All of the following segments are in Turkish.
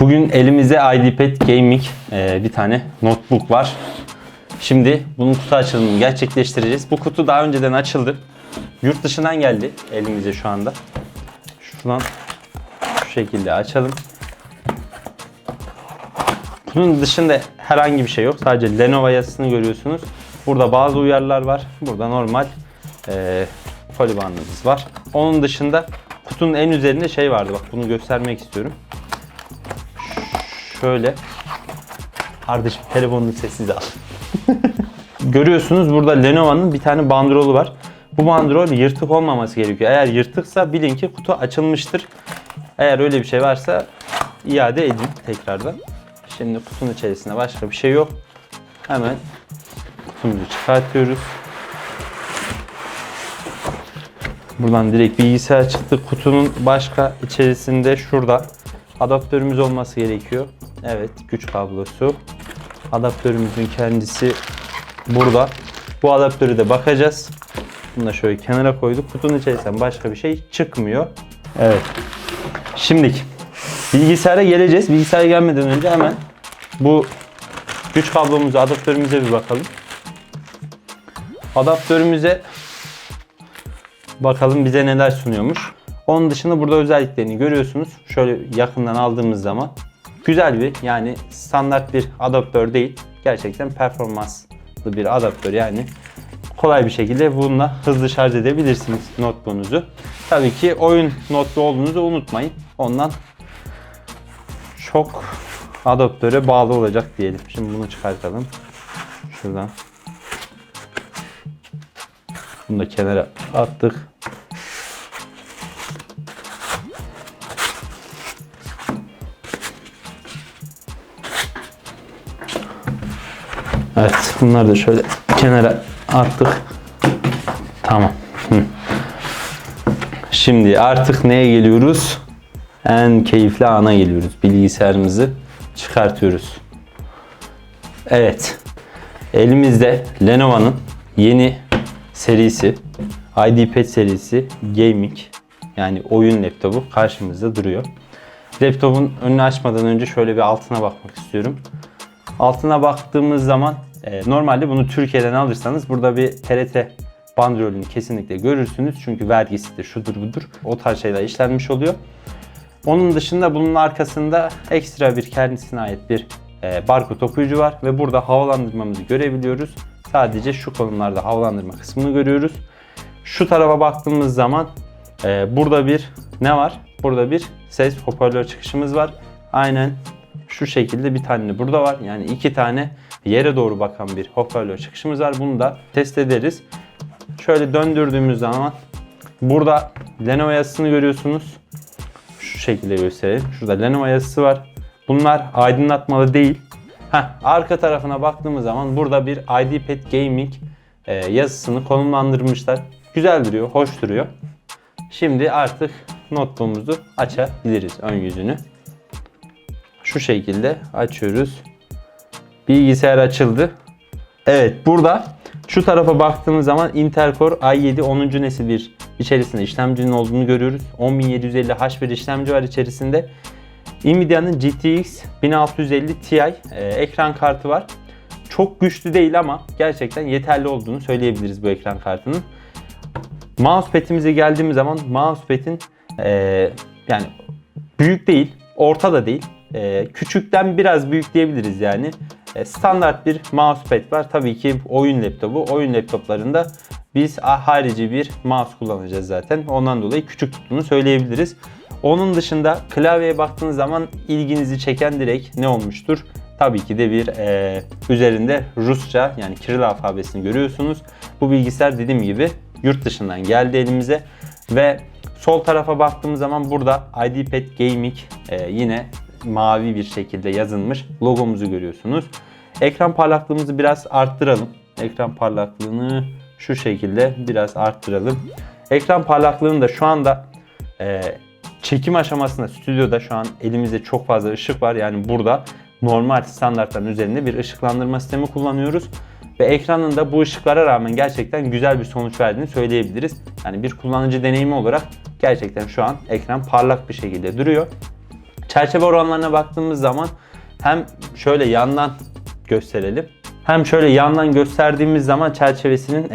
Bugün elimizde IDPad Gaming e, bir tane notebook var. Şimdi bunun kutu açılımını gerçekleştireceğiz. Bu kutu daha önceden açıldı. Yurt dışından geldi elimize şu anda. Şuradan şu şekilde açalım. Bunun dışında herhangi bir şey yok. Sadece Lenovo yazısını görüyorsunuz. Burada bazı uyarılar var. Burada normal e, polibandımız var. Onun dışında kutunun en üzerinde şey vardı. Bak bunu göstermek istiyorum. Şöyle. Kardeşim telefonunu sessiz al. Görüyorsunuz burada Lenovo'nun bir tane bandrolu var. Bu bandrol yırtık olmaması gerekiyor. Eğer yırtıksa bilin ki kutu açılmıştır. Eğer öyle bir şey varsa iade edin tekrardan. Şimdi kutunun içerisinde başka bir şey yok. Hemen kutumuzu çıkartıyoruz. Buradan direkt bilgisayar çıktı. Kutunun başka içerisinde şurada adaptörümüz olması gerekiyor. Evet, güç kablosu. Adaptörümüzün kendisi burada. Bu adaptörü de bakacağız. Bunu da şöyle kenara koyduk. Kutunun içerisinden başka bir şey çıkmıyor. Evet. Şimdiki bilgisayara geleceğiz. Bilgisayara gelmeden önce hemen bu güç kablomuzu, adaptörümüze bir bakalım. Adaptörümüze bakalım bize neler sunuyormuş. Onun dışında burada özelliklerini görüyorsunuz. Şöyle yakından aldığımız zaman güzel bir yani standart bir adaptör değil. Gerçekten performanslı bir adaptör yani kolay bir şekilde bununla hızlı şarj edebilirsiniz notebook'unuzu. Tabii ki oyun notebook olduğunuzu unutmayın. Ondan çok adaptöre bağlı olacak diyelim. Şimdi bunu çıkartalım. Şuradan. Bunu da kenara attık. Evet, bunları da şöyle kenara attık. Tamam. Hı. Şimdi artık neye geliyoruz? En keyifli ana geliyoruz. Bilgisayarımızı çıkartıyoruz. Evet. Elimizde Lenovo'nun yeni serisi IDPad serisi Gaming yani oyun laptopu karşımızda duruyor. Laptopun önünü açmadan önce şöyle bir altına bakmak istiyorum. Altına baktığımız zaman e, normalde bunu Türkiye'den alırsanız burada bir TRT bandrolünü kesinlikle görürsünüz. Çünkü vergisidir, şudur budur. O tarz şeyler işlenmiş oluyor. Onun dışında bunun arkasında ekstra bir kendisine ait bir e, barkod okuyucu var ve burada havalandırmamızı görebiliyoruz. Sadece şu konularda havalandırma kısmını görüyoruz. Şu tarafa baktığımız zaman e, burada bir ne var? Burada bir ses hoparlör çıkışımız var. Aynen şu şekilde bir tane burada var. Yani iki tane yere doğru bakan bir hoparlör çıkışımız var. Bunu da test ederiz. Şöyle döndürdüğümüz zaman burada Lenovo yazısını görüyorsunuz. Şu şekilde gösterelim. Şurada Lenovo yazısı var. Bunlar aydınlatmalı değil. Heh, arka tarafına baktığımız zaman burada bir IDPad Gaming e, yazısını konumlandırmışlar. Güzel duruyor, hoş duruyor. Şimdi artık notebook'umuzu açabiliriz ön yüzünü. Şu şekilde açıyoruz. Bilgisayar açıldı. Evet burada şu tarafa baktığımız zaman Intel Core i7 10. nesil bir içerisinde işlemcinin olduğunu görüyoruz. 10750H bir işlemci var içerisinde. Nvidia'nın GTX 1650 Ti e, ekran kartı var. Çok güçlü değil ama gerçekten yeterli olduğunu söyleyebiliriz bu ekran kartının. Mousepad'imize geldiğimiz zaman mousepad'in e, yani büyük değil, orta da değil. E, küçükten biraz büyük diyebiliriz yani. E, standart bir mousepad var. Tabii ki oyun laptopu. Oyun laptoplarında biz harici bir mouse kullanacağız zaten. Ondan dolayı küçük tuttuğunu söyleyebiliriz. Onun dışında klavyeye baktığınız zaman ilginizi çeken direkt ne olmuştur? Tabii ki de bir e, üzerinde Rusça yani Kiril alfabesini görüyorsunuz. Bu bilgisayar dediğim gibi yurt dışından geldi elimize ve sol tarafa baktığımız zaman burada IDPad Gaming e, yine mavi bir şekilde yazılmış logomuzu görüyorsunuz. Ekran parlaklığımızı biraz arttıralım. Ekran parlaklığını şu şekilde biraz arttıralım. Ekran parlaklığını da şu anda e, çekim aşamasında stüdyoda şu an elimizde çok fazla ışık var. Yani burada normal standartların üzerinde bir ışıklandırma sistemi kullanıyoruz. Ve ekranın da bu ışıklara rağmen gerçekten güzel bir sonuç verdiğini söyleyebiliriz. Yani bir kullanıcı deneyimi olarak gerçekten şu an ekran parlak bir şekilde duruyor. Çerçeve oranlarına baktığımız zaman hem şöyle yandan gösterelim. Hem şöyle yandan gösterdiğimiz zaman çerçevesinin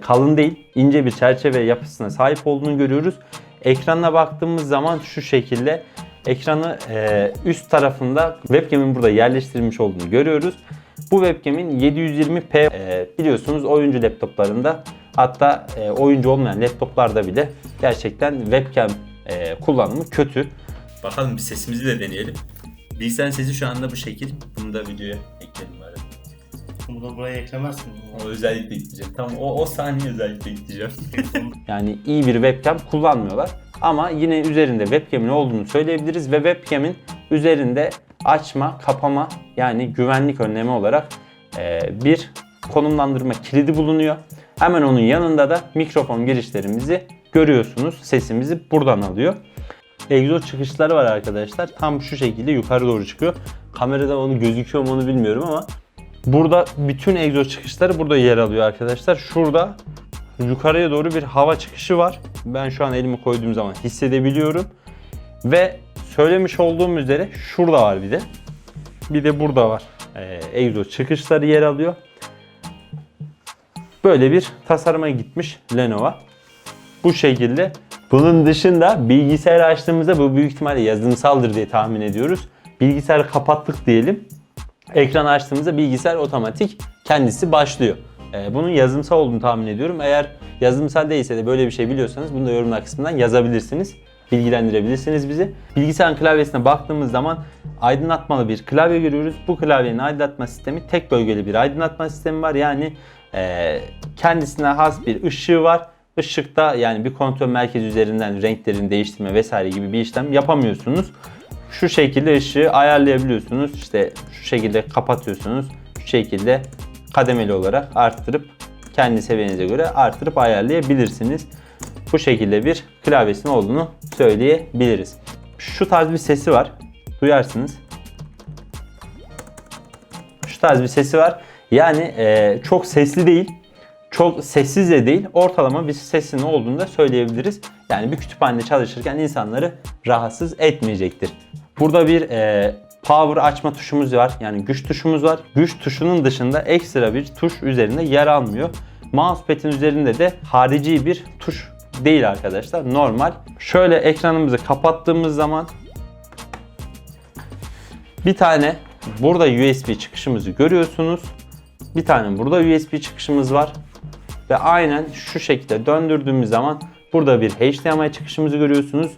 kalın değil, ince bir çerçeve yapısına sahip olduğunu görüyoruz. Ekranına baktığımız zaman şu şekilde ekranı üst tarafında webcam'in burada yerleştirilmiş olduğunu görüyoruz. Bu webcam'in 720p eee, biliyorsunuz oyuncu laptoplarında hatta oyuncu olmayan laptoplarda bile gerçekten webcam kullanımı kötü. Bakalım bir sesimizi de deneyelim. Bilgisayarın sesi şu anda bu şekil. Bunu da videoya ekleyelim bari. Bunu da buraya eklemezsin. O özellikle ekleyeceğim. Tamam o, o saniye özellikle ekleyeceğim. Yani iyi bir webcam kullanmıyorlar. Ama yine üzerinde webcam'in olduğunu söyleyebiliriz ve webcam'in üzerinde açma, kapama yani güvenlik önlemi olarak e, bir konumlandırma kilidi bulunuyor. Hemen onun yanında da mikrofon girişlerimizi görüyorsunuz. Sesimizi buradan alıyor. Egzoz çıkışları var arkadaşlar. Tam şu şekilde yukarı doğru çıkıyor. Kamerada onu gözüküyor mu onu bilmiyorum ama burada bütün egzoz çıkışları burada yer alıyor arkadaşlar. Şurada yukarıya doğru bir hava çıkışı var. Ben şu an elimi koyduğum zaman hissedebiliyorum. Ve söylemiş olduğum üzere şurada var bir de. Bir de burada var. Ee, egzoz çıkışları yer alıyor. Böyle bir tasarıma gitmiş Lenovo. Bu şekilde. Bunun dışında bilgisayarı açtığımızda bu büyük ihtimalle yazılımsaldır diye tahmin ediyoruz. Bilgisayarı kapattık diyelim. Ekranı açtığımızda bilgisayar otomatik kendisi başlıyor. Ee, bunun yazılımsal olduğunu tahmin ediyorum. Eğer yazılımsal değilse de böyle bir şey biliyorsanız bunu da yorumlar kısmından yazabilirsiniz. Bilgilendirebilirsiniz bizi. Bilgisayarın klavyesine baktığımız zaman aydınlatmalı bir klavye görüyoruz. Bu klavyenin aydınlatma sistemi tek bölgeli bir aydınlatma sistemi var. Yani e, kendisine has bir ışığı var. Işıkta yani bir kontrol merkezi üzerinden renklerini değiştirme vesaire gibi bir işlem yapamıyorsunuz. Şu şekilde ışığı ayarlayabiliyorsunuz. İşte şu şekilde kapatıyorsunuz. Şu şekilde kademeli olarak arttırıp kendi seviyenize göre arttırıp ayarlayabilirsiniz. Bu şekilde bir klavyesinin olduğunu söyleyebiliriz. Şu tarz bir sesi var. Duyarsınız. Şu tarz bir sesi var. Yani e, çok sesli değil. Çok sessiz de değil. Ortalama bir sesinin olduğunu da söyleyebiliriz. Yani bir kütüphanede çalışırken insanları rahatsız etmeyecektir. Burada bir e, power açma tuşumuz var. Yani güç tuşumuz var. Güç tuşunun dışında ekstra bir tuş üzerinde yer almıyor. Mousepad'in üzerinde de harici bir tuş değil arkadaşlar. Normal. Şöyle ekranımızı kapattığımız zaman bir tane burada USB çıkışımızı görüyorsunuz. Bir tane burada USB çıkışımız var. Ve aynen şu şekilde döndürdüğümüz zaman burada bir HDMI çıkışımızı görüyorsunuz.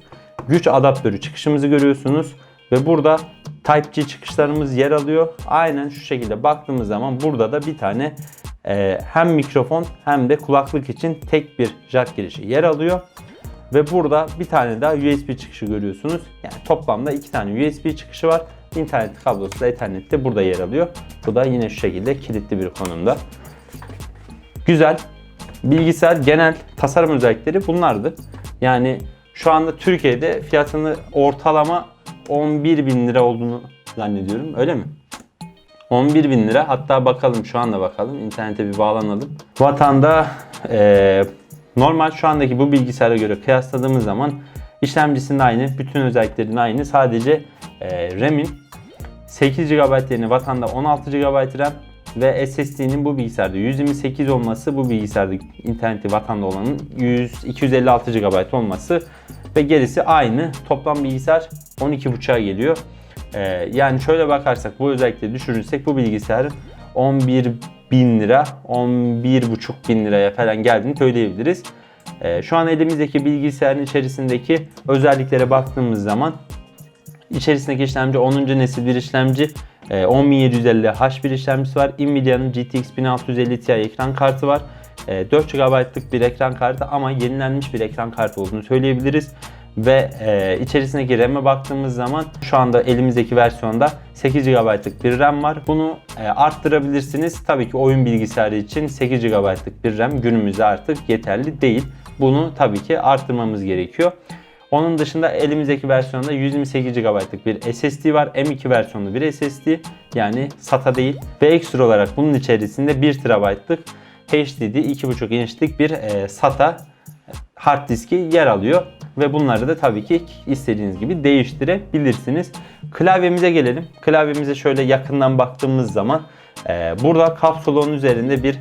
Güç adaptörü çıkışımızı görüyorsunuz. Ve burada Type-C çıkışlarımız yer alıyor. Aynen şu şekilde baktığımız zaman burada da bir tane e, hem mikrofon hem de kulaklık için tek bir jack girişi yer alıyor. Ve burada bir tane daha USB çıkışı görüyorsunuz. Yani toplamda iki tane USB çıkışı var. İnternet kablosu da Ethernet de burada yer alıyor. Bu da yine şu şekilde kilitli bir konumda. Güzel. Bilgisayar genel tasarım özellikleri bunlardı. Yani şu anda Türkiye'de fiyatını ortalama 11 bin lira olduğunu zannediyorum. Öyle mi? 11 bin lira. Hatta bakalım şu anda bakalım. İnternete bir bağlanalım. Vatanda eee, normal şu andaki bu bilgisayara göre kıyasladığımız zaman işlemcisinin aynı. Bütün özelliklerin aynı. Sadece eee RAM'in 8 GB yerine vatanda 16 GB RAM ve SSD'nin bu bilgisayarda 128 olması, bu bilgisayarda interneti vatanda olanın 100, 256 GB olması ve gerisi aynı. Toplam bilgisayar 12.5'a geliyor. Ee, yani şöyle bakarsak bu özellikle düşürürsek bu bilgisayarın 11 bin lira, 11,5 bin liraya falan geldiğini söyleyebiliriz. Ee, şu an elimizdeki bilgisayarın içerisindeki özelliklere baktığımız zaman İçerisindeki işlemci 10. nesil bir işlemci. E, 10750H bir işlemcisi var. Nvidia'nın GTX 1650 Ti ekran kartı var. E, 4 GB'lık bir ekran kartı ama yenilenmiş bir ekran kartı olduğunu söyleyebiliriz. Ve e, içerisindeki RAM'e baktığımız zaman şu anda elimizdeki versiyonda 8 GB'lık bir RAM var. Bunu e, arttırabilirsiniz. Tabii ki oyun bilgisayarı için 8 GB'lık bir RAM günümüzde artık yeterli değil. Bunu tabii ki arttırmamız gerekiyor. Onun dışında elimizdeki versiyonda 128 GB'lık bir SSD var. M2 versiyonlu bir SSD. Yani SATA değil. Ve ekstra olarak bunun içerisinde 1 TB'lık HDD 2.5 inçlik bir e, SATA hard diski yer alıyor. ve bunları da tabii ki istediğiniz gibi değiştirebilirsiniz. Klavyemize gelelim. Klavyemize şöyle yakından baktığımız zaman e, burada kapsulon üzerinde bir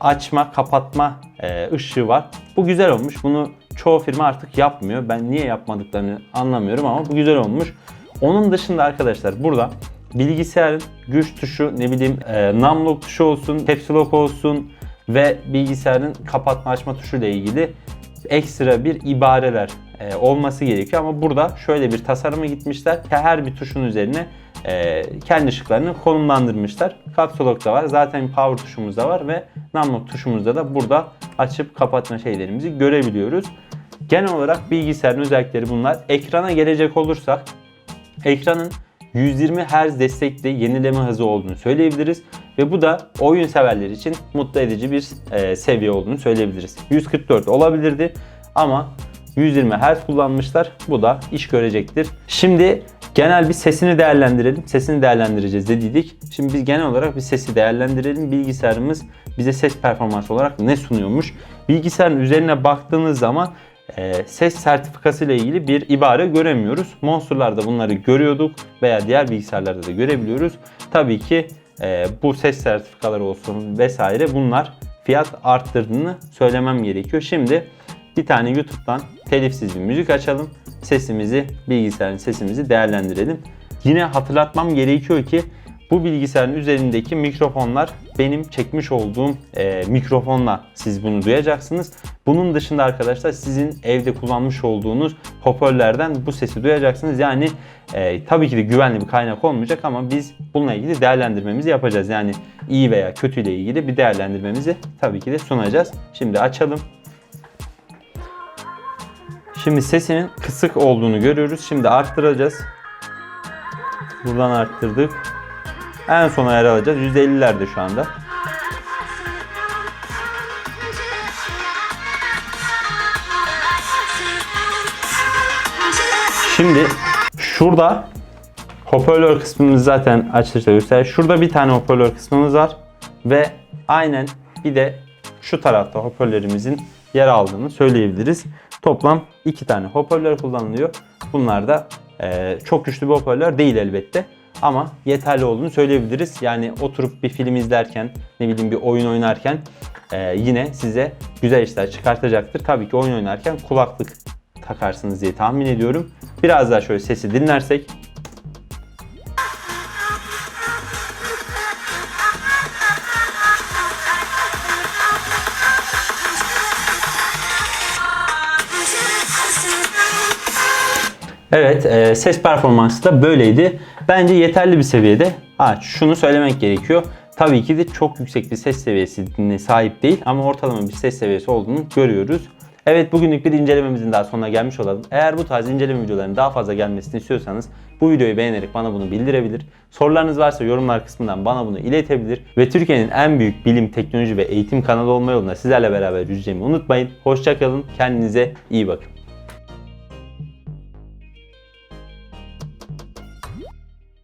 açma kapatma e, ışığı var. Bu güzel olmuş. Bunu çoğu firma artık yapmıyor. Ben niye yapmadıklarını anlamıyorum ama bu güzel olmuş. Onun dışında arkadaşlar burada bilgisayarın güç tuşu ne bileyim e, numlock tuşu olsun, caps lock olsun ve bilgisayarın kapatma açma tuşu ile ilgili ekstra bir ibareler e, olması gerekiyor ama burada şöyle bir tasarıma gitmişler. Her bir tuşun üzerine e, kendi ışıklarını konumlandırmışlar. Caps Lock da var. Zaten power tuşumuz da var ve numlock tuşumuzda da burada açıp kapatma şeylerimizi görebiliyoruz. Genel olarak bilgisayarın özellikleri bunlar. Ekrana gelecek olursak ekranın 120 Hz destekli yenileme hızı olduğunu söyleyebiliriz. Ve bu da oyun severler için mutlu edici bir e, seviye olduğunu söyleyebiliriz. 144 olabilirdi ama 120 Hz kullanmışlar. Bu da iş görecektir. Şimdi genel bir sesini değerlendirelim. Sesini değerlendireceğiz dediydik. Şimdi biz genel olarak bir sesi değerlendirelim. Bilgisayarımız bize ses performansı olarak ne sunuyormuş? Bilgisayarın üzerine baktığınız zaman e, ses sertifikası ile ilgili bir ibare göremiyoruz. Monster'larda bunları görüyorduk veya diğer bilgisayarlarda da görebiliyoruz. Tabii ki e, bu ses sertifikaları olsun vesaire bunlar fiyat arttırdığını söylemem gerekiyor. Şimdi bir tane YouTube'dan telifsiz bir müzik açalım. Sesimizi, bilgisayarın sesimizi değerlendirelim. Yine hatırlatmam gerekiyor ki bu bilgisayarın üzerindeki mikrofonlar benim çekmiş olduğum e, mikrofonla siz bunu duyacaksınız. Bunun dışında arkadaşlar sizin evde kullanmış olduğunuz hoparlörlerden bu sesi duyacaksınız. Yani e, tabii ki de güvenli bir kaynak olmayacak ama biz bununla ilgili değerlendirmemizi yapacağız. Yani iyi veya kötü ile ilgili bir değerlendirmemizi tabii ki de sunacağız. Şimdi açalım. Şimdi sesinin kısık olduğunu görüyoruz. Şimdi arttıracağız. Buradan arttırdık. En son ayar alacağız. %50'lerde şu anda. Şimdi şurada hoparlör kısmımız zaten açılışta göster. Şurada bir tane hoparlör kısmımız var ve aynen bir de şu tarafta hoparlörümüzün yer aldığını söyleyebiliriz. Toplam iki tane hoparlör kullanılıyor. Bunlar da eee, çok güçlü bir hoparlör değil elbette. Ama yeterli olduğunu söyleyebiliriz. Yani oturup bir film izlerken, ne bileyim bir oyun oynarken eee, yine size güzel işler çıkartacaktır. Tabii ki oyun oynarken kulaklık takarsınız diye tahmin ediyorum. Biraz daha şöyle sesi dinlersek. Evet, e, ses performansı da böyleydi. Bence yeterli bir seviyede. Ha, şunu söylemek gerekiyor. Tabii ki de çok yüksek bir ses seviyesine sahip değil ama ortalama bir ses seviyesi olduğunu görüyoruz. Evet bugünlük bir incelememizin daha sonuna gelmiş olalım. Eğer bu tarz inceleme videolarının daha fazla gelmesini istiyorsanız bu videoyu beğenerek bana bunu bildirebilir. Sorularınız varsa yorumlar kısmından bana bunu iletebilir. Ve Türkiye'nin en büyük bilim, teknoloji ve eğitim kanalı olma yolunda sizlerle beraber yürüyeceğimi unutmayın. Hoşçakalın, kendinize iyi bakın.